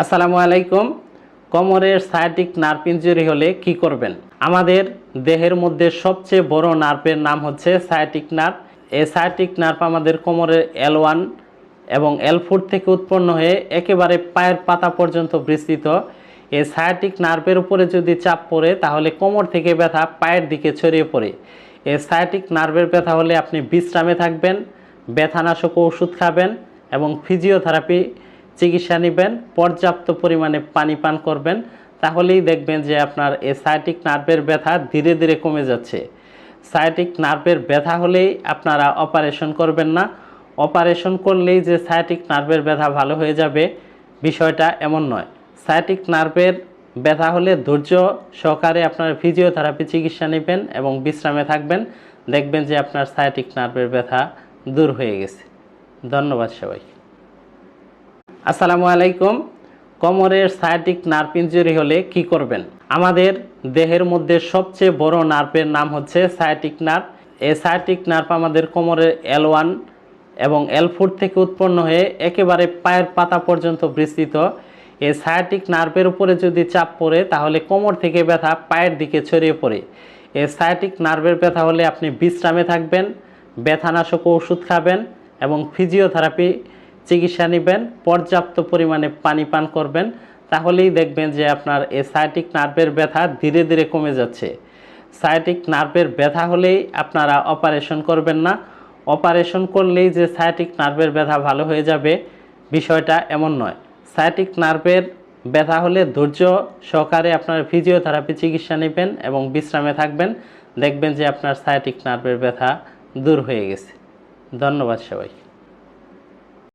আসসালামু আলাইকুম। কোমরের সায়াটিক নার্ভ ইনজুরি হলে কি করবেন? আমাদের দেহের মধ্যে সবচেয়ে বড় নার্ভের নাম হচ্ছে সায়াটিক নার্ভ এই সায়াটিক নার্ভ আমাদের কোমরের এল ওয়ান এবং এল ফোর থেকে উৎপন্ন হয়ে একেবারে পায়ের পাতা পর্যন্ত বিস্তৃত। এই সায়াটিক নার্ভের উপরে যদি চাপ পড়ে, তাহলে কোমর থেকে ব্যথা পায়ের দিকে ছড়িয়ে পড়ে। এই সায়াটিক নার্ভের ব্যথা হলে আপনি বিশ্রামে থাকবেন, ব্যথানাশক ওষুধ খাবেন এবং ফিজিওথেরাপি চিকিৎসা নেবেন, পর্যাপ্ত পরিমাণে পানি পান করবেন, তাহলেই দেখবেন যে আপনার এই সায়াটিক নার্ভের ব্যথা ধীরে ধীরে কমে যাচ্ছে। সায়াটিক নার্ভের ব্যথা হলেই আপনারা অপারেশন করবেন না। অপারেশন করলেই যে সায়াটিক নার্ভের ব্যথা ভালো হয়ে যাবে, বিষয়টা এমন নয়। সায়াটিক নার্ভের ব্যথা হলে ধৈর্য সহকারে আপনার ফিজিওথেরাপি চিকিৎসা নেবেন এবং বিশ্রামে থাকবেন। দেখবেন যে আপনার সায়াটিক নার্ভের ব্যথা দূর হয়ে গেছে। ধন্যবাদ সবাইকে। আসসালামু আলাইকুম। কোমরের সায়াটিক নার্ভ ইনজুরি হলে কি করবেন? আমাদের দেহের মধ্যে সবচেয়ে বড় নার্ভের নাম হচ্ছে সায়াটিক নার্ভ। এই সায়াটিক নার্ভ আমাদের কোমরের এল ওয়ান এবং এল ফোর থেকে উৎপন্ন হয়ে একেবারে পায়ের পাতা পর্যন্ত বিস্তৃত। এই সায়াটিক নার্ভের উপরে যদি চাপ পড়ে, তাহলে কোমর থেকে ব্যথা পায়ের দিকে ছড়িয়ে পড়ে। এই সায়াটিক নার্ভের ব্যথা হলে আপনি বিশ্রামে থাকবেন, ব্যথানাশক ওষুধ খাবেন এবং ফিজিওথেরাপি চিকিৎসা নেবেন, পর্যাপ্ত পরিমাণে পানি পান করবেন, তাহলেই দেখবেন যে আপনার এই সায়াটিক নার্ভের ব্যথা ধীরে ধীরে কমে যাচ্ছে। সায়াটিক নার্ভের ব্যথা হলেই আপনারা অপারেশন করবেন না। অপারেশন করলেই যে সায়াটিক নার্ভের ব্যথা ভালো হয়ে যাবে, বিষয়টা এমন নয়। সায়াটিক নার্ভের ব্যথা হলে ধৈর্য সহকারে আপনার ফিজিওথেরাপি চিকিৎসা নেবেন এবং বিশ্রামে থাকবেন। দেখবেন যে আপনার সায়াটিক নার্ভের ব্যথা দূর হয়ে গেছে। ধন্যবাদ সবাই